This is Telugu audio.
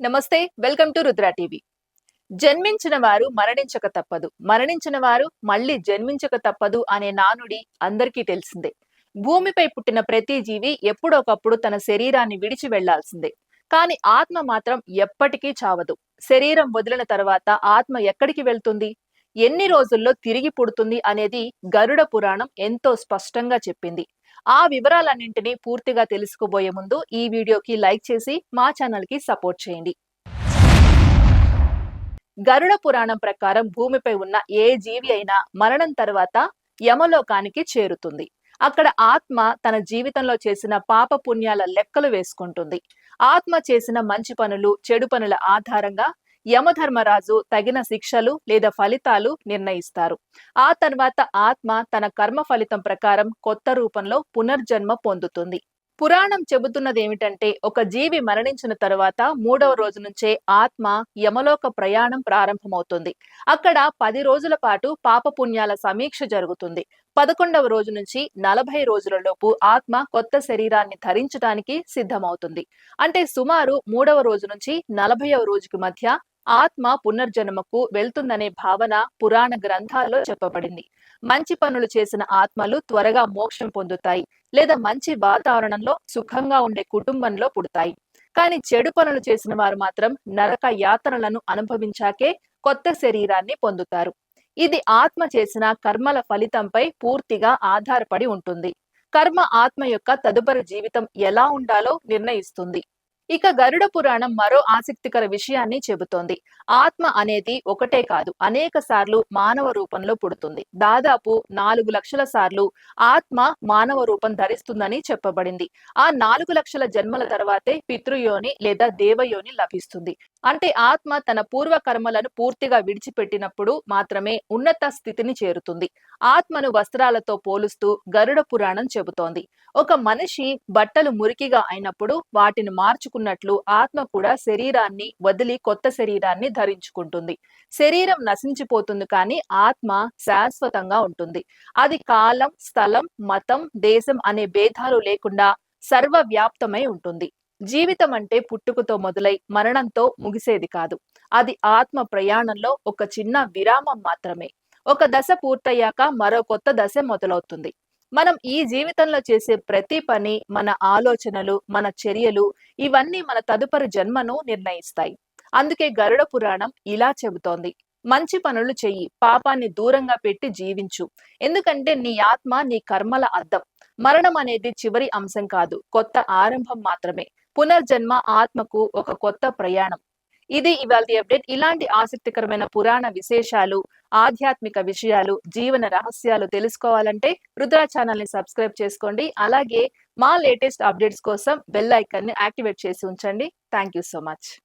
నమస్తే వెల్కమ్ టు రుద్ర టీవీ. జన్మించిన వారు మరణించక తప్పదు. మరణించిన వారు మళ్ళీ జన్మించక తప్పదు అనే నానుడి అందరికీ తెలిసిందే. భూమిపై పుట్టిన ప్రతి జీవి ఎప్పుడొకప్పుడు తన శరీరాన్ని విడిచి వెళ్ళాల్సిందే. కానీ ఆత్మ మాత్రం ఎప్పటికీ చావదు. శరీరం వదిలిన తర్వాత ఆత్మ ఎక్కడికి వెళ్తుంది? ఎన్ని రోజుల్లో తిరిగి పుడుతుంది అనేది గరుడ పురాణం ఎంతో స్పష్టంగా చెప్పింది. ఆ వివరాలన్నింటినీ పూర్తిగా తెలుసుకోబోయే ముందు ఈ వీడియోకి లైక్ చేసి మా ఛానల్కి సపోర్ట్ చేయండి. గరుడ పురాణం ప్రకారం భూమిపై ఉన్న ఏ జీవి అయినా మరణం తర్వాత యమలోకానికి చేరుతుంది. అక్కడ ఆత్మ తన జీవితంలో చేసిన పాప పుణ్యాల లెక్కలు వేసుకుంటుంది. ఆత్మ చేసిన మంచి పనులు చెడు పనుల ఆధారంగా యమధర్మరాజు తగిన శిక్షలు లేదా ఫలితాలు నిర్ణయిస్తారు. ఆ తర్వాత ఆత్మ తన కర్మ ఫలితం ప్రకారం కొత్త రూపంలో పునర్జన్మ పొందుతుంది. పురాణం చెబుతున్నది ఏమిటంటే ఒక జీవి మరణించిన తరువాత మూడవ రోజు నుంచే ఆత్మ యమలోక ప్రయాణం ప్రారంభమవుతుంది. అక్కడ పది రోజుల పాటు పాపపుణ్యాల సమీక్ష జరుగుతుంది. పదకొండవ రోజు నుంచి నలభై రోజులలోపు ఆత్మ కొత్త శరీరాన్ని ధరించడానికి సిద్ధమవుతుంది. అంటే సుమారు మూడవ రోజు నుంచి నలభైవ రోజుకి మధ్య ఆత్మ పునర్జన్మకు వెళ్తుందనే భావన పురాణ గ్రంథాల్లో చెప్పబడింది. మంచి పనులు చేసిన ఆత్మలు త్వరగా మోక్షం పొందుతాయి లేదా మంచి వాతావరణంలో సుఖంగా ఉండే కుటుంబంలో పుడతాయి. కానీ చెడు పనులు చేసిన వారు మాత్రం నరక యాతనలను అనుభవించాకే కొత్త శరీరాన్ని పొందుతారు. ఇది ఆత్మ చేసిన కర్మల ఫలితంపై పూర్తిగా ఆధారపడి ఉంటుంది. కర్మ ఆత్మ యొక్క తదుపరి జీవితం ఎలా ఉండాలో నిర్ణయిస్తుంది. ఇక గరుడ పురాణం మరో ఆసక్తికర విషయాన్ని చెబుతోంది. ఆత్మ అనేది ఒకటే కాదు అనేక సార్లు మానవ రూపంలో పుడుతుంది. దాదాపు నాలుగు లక్షల సార్లు ఆత్మ మానవ రూపం ధరిస్తుందని చెప్పబడింది. ఆ నాలుగు లక్షల జన్మల తర్వాతే పితృయోని లేదా దేవయోని లభిస్తుంది. అంటే ఆత్మ తన పూర్వ కర్మలను పూర్తిగా విడిచిపెట్టినప్పుడు మాత్రమే ఉన్నత స్థితిని చేరుతుంది. ఆత్మను వస్త్రాలతో పోలుస్తూ గరుడ పురాణం చెబుతోంది. ఒక మనిషి బట్టలు మురికిగా అయినప్పుడు వాటిని మార్చుకున్నట్లు ఆత్మ కూడా శరీరాన్ని వదిలి కొత్త శరీరాన్ని ధరించుకుంటుంది. శరీరం నశించిపోతుంది కానీ ఆత్మ శాశ్వతంగా ఉంటుంది. అది కాలం స్థలం మతం దేశం అనే భేదాలు లేకుండా సర్వవ్యాప్తమై ఉంటుంది. జీవితం అంటే పుట్టుకతో మొదలై మరణంతో ముగిసేది కాదు. అది ఆత్మ ప్రయాణంలో ఒక చిన్న విరామం మాత్రమే. ఒక దశ పూర్తయ్యాక మరో కొత్త దశ మొదలవుతుంది. మనం ఈ జీవితంలో చేసే ప్రతి పని మన ఆలోచనలు మన చర్యలు ఇవన్నీ మన తదుపరి జన్మను నిర్ణయిస్తాయి. అందుకే గరుడ పురాణం ఇలా చెబుతోంది. మంచి పనులు చెయ్యి పాపాన్ని దూరంగా పెట్టి జీవించు. ఎందుకంటే నీ ఆత్మ నీ కర్మల అద్దం. మరణం అనేది చివరి అంశం కాదు కొత్త ఆరంభం మాత్రమే. పునర్జన్మ ఆత్మకు ఒక కొత్త ప్రయాణం. ఇది ఇవాళ అప్డేట్. ఇలాంటి ఆసక్తికరమైన పురాణ విశేషాలు ఆధ్యాత్మిక విషయాలు జీవన రహస్యాలు తెలుసుకోవాలంటే రుద్రా ఛానల్ని సబ్స్క్రైబ్ చేసుకోండి. అలాగే మా లేటెస్ట్ అప్డేట్స్ కోసం బెల్ ఐకాన్ని యాక్టివేట్ చేసి ఉంచండి. Thank you so much.